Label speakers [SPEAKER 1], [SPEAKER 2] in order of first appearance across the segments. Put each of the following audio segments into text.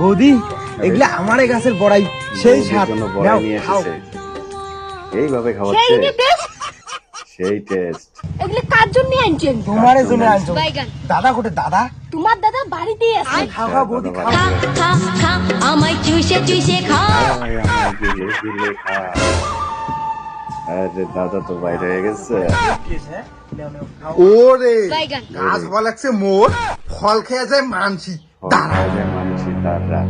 [SPEAKER 1] বৌদি এগুলা আমারে গাছের বড়াই সেই
[SPEAKER 2] বৌদির
[SPEAKER 1] স্বাদ। নাও,
[SPEAKER 2] বড়াই নিয়ে এসেছে। এইভাবে খাওয়াচ্ছে। সেই টেস্ট
[SPEAKER 3] এগুলো কার জন্য আনছেন
[SPEAKER 1] তোমার জন্য আনছো। দাদা কোটে দাদা?
[SPEAKER 3] তোমার দাদা বাড়িতে আছে।
[SPEAKER 1] খাও খাও বৌদি খাও।
[SPEAKER 4] খা খা আমায় চুষে চুষে খা।
[SPEAKER 2] আরে দাদা তো বাইরে হয়ে গেছে।
[SPEAKER 5] ওরে গাছ ভালো লাগছে মোর ফল খেয়ে যায় মানছি। দাঁড়া।
[SPEAKER 2] মানুষই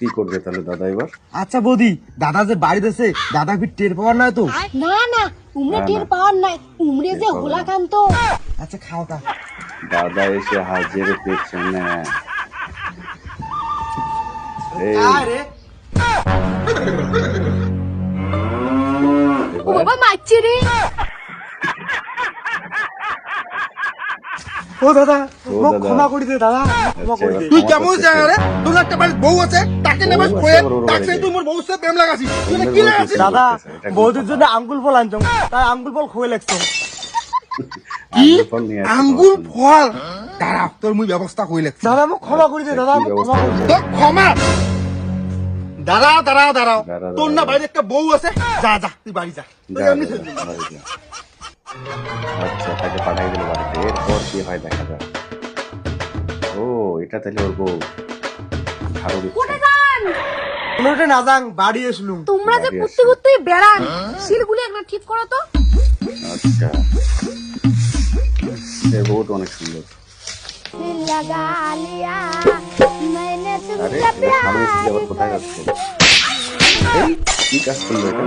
[SPEAKER 2] কি করবে তাহলে দাদা এবার?
[SPEAKER 1] আচ্ছা বৌদি দাদা যে বাড়ি দিছে দাদা ফির টের পাওয়ার নয় তো?
[SPEAKER 3] না না উমরে টের পাওয়ার নাই উমরে যে
[SPEAKER 2] টের পাওয়ার
[SPEAKER 3] হোলা
[SPEAKER 2] নাই।
[SPEAKER 3] কান্ত
[SPEAKER 1] আচ্ছা খাও তা।
[SPEAKER 2] দাদা এসে হাজির পেছনে।
[SPEAKER 1] আরে
[SPEAKER 3] ও বাবা মারছে রে।
[SPEAKER 1] ও দাদা মোক ক্ষমা করে দে দাদা। ক্ষমা করে দে।
[SPEAKER 5] তুই কেমন জায়গা রে তোর একটা বাড়ির বউ আছে তাকে নেবে
[SPEAKER 2] আবার ওর
[SPEAKER 5] তাকে তুই মোর বউ সাথে প্রেম লাগাছি তুই কি লাগাছিস
[SPEAKER 1] দাদা
[SPEAKER 2] কিন্তু
[SPEAKER 1] জন্য আঙ্গুল ফল আনছো তাই আঙ্গুল ফল খুয়ে লাগছো।
[SPEAKER 5] কি?
[SPEAKER 2] আঙ্গুল ফল?
[SPEAKER 5] তোর মুই ব্যবস্থা করে লাগছি।
[SPEAKER 1] দাদা মোক ক্ষমা করে দে দাদা মোক ক্ষমা করে দে।
[SPEAKER 5] ক্ষমা! দাঁড়াও দাঁড়াও দাঁড়াও তোর না। বাইরে একটা বউ আছে। যা যা তুই বাড়ি যা।
[SPEAKER 2] আচ্ছা তাকে পাঠাই দিল বাড়িতে হয় দেখা যাক ও এটা তাহলে ওর বউ।
[SPEAKER 1] না বাড়ি এসলু
[SPEAKER 3] তোমরা যে কুত্তি কুত্তি বেড়ান হ্যাঁ? শিলগুলি একবার ঠিক করো তো।
[SPEAKER 2] আচ্ছা। অনেক সুন্দর। কোথায় যাচ্ছে? কি কাজ করল এটা?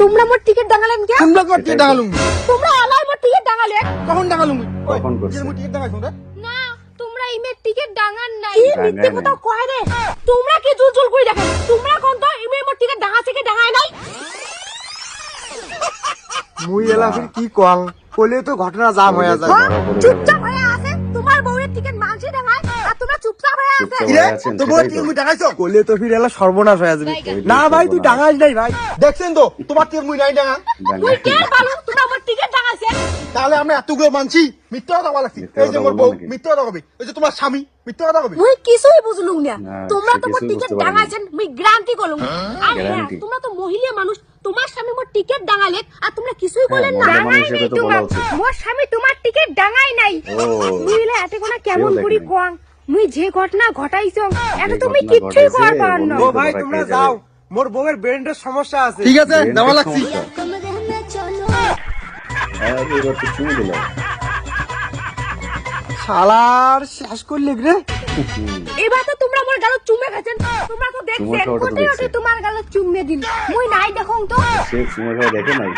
[SPEAKER 3] তোমরা মোর টিকিট ডাঙালেন কে?
[SPEAKER 5] তোমরা কর কে ডাঙালুম
[SPEAKER 3] তোমরা আলাই মোর টিকিট ডাঙালে
[SPEAKER 5] কখন ডাঙালুম
[SPEAKER 2] কখন করছে?
[SPEAKER 5] মুই টিকিট ডাঙাইছো রে?
[SPEAKER 3] না তোমরা ইমের টিকিট ডাঙান নাই। মিথ্যে কথা কয় রে? তোমরা কি জুল জুল করে দেখেন? তোমরা কোন তো ইমের মোর টিকিট ডাঙাছে কি ডাঙায় নাই?
[SPEAKER 1] মুই এলা ফির কি কং কইলে তো ঘটনা জাম হয়ে যায়।
[SPEAKER 3] চুপচাপ। হয়ে আছে তোমার বউয়ের টিকিট মানছি ডাঙায় তোমরা হয়ে
[SPEAKER 2] হয়ে
[SPEAKER 5] তো
[SPEAKER 1] ফির এলা সর্বনাশ হয়ে যাবে। না ভাই তুই ডাঙাস নাই ভাই।
[SPEAKER 5] দেখছেন তো তোমার টিকিট মুই নাই ডাঙা।
[SPEAKER 3] তোমরা
[SPEAKER 5] তাহলে আমরা এতগুলো মানছি মিথ্যা কথা বলা এই যে মোর বউ মিথ্যা কথা কবি ওই যে তোমার স্বামী মিথ্যা কথা কবি
[SPEAKER 3] মুই কিছুই বুঝলুম না। তোমরা
[SPEAKER 2] সে
[SPEAKER 3] তো মোর
[SPEAKER 2] কিছুই
[SPEAKER 3] টিকিট
[SPEAKER 2] বুঝতে
[SPEAKER 3] ডাঙাছেন মুই গ্যারান্টি করলুম। আর হ্যাঁ তোমরা তো মহিলা মানুষ তোমার স্বামী মোর টিকিট ডাঙালে আর তোমরা কিছুই করলেন না।
[SPEAKER 2] মহিলা মানুষ হিসেবে তো বলা উচিত।
[SPEAKER 3] মোর স্বামী তোমার টিকিট ডাঙাই নাই। মুইলে এতে কোনা কেমন করি। কোয়াং? মুই যে ঘটনা ঘটাইছো এটা তুমি
[SPEAKER 2] কিছু
[SPEAKER 3] কর পার না।
[SPEAKER 1] ও ভাই
[SPEAKER 2] তোমরা
[SPEAKER 1] যাও। মোর বউয়ের ব্রেনের সমস্যা আছে।
[SPEAKER 5] ঠিক আছে দেওয়া লাগছি।
[SPEAKER 1] শালার শেষ করলি রে।
[SPEAKER 3] এবার তো তোমরা আমার গালে চুমে গেছেন তোমরা তো দেখছেন
[SPEAKER 2] কোথায়
[SPEAKER 3] তোমার গালে চুমে দিল। মুই নাই দেখুন তো।
[SPEAKER 2] সে চুমে দেখে নাই।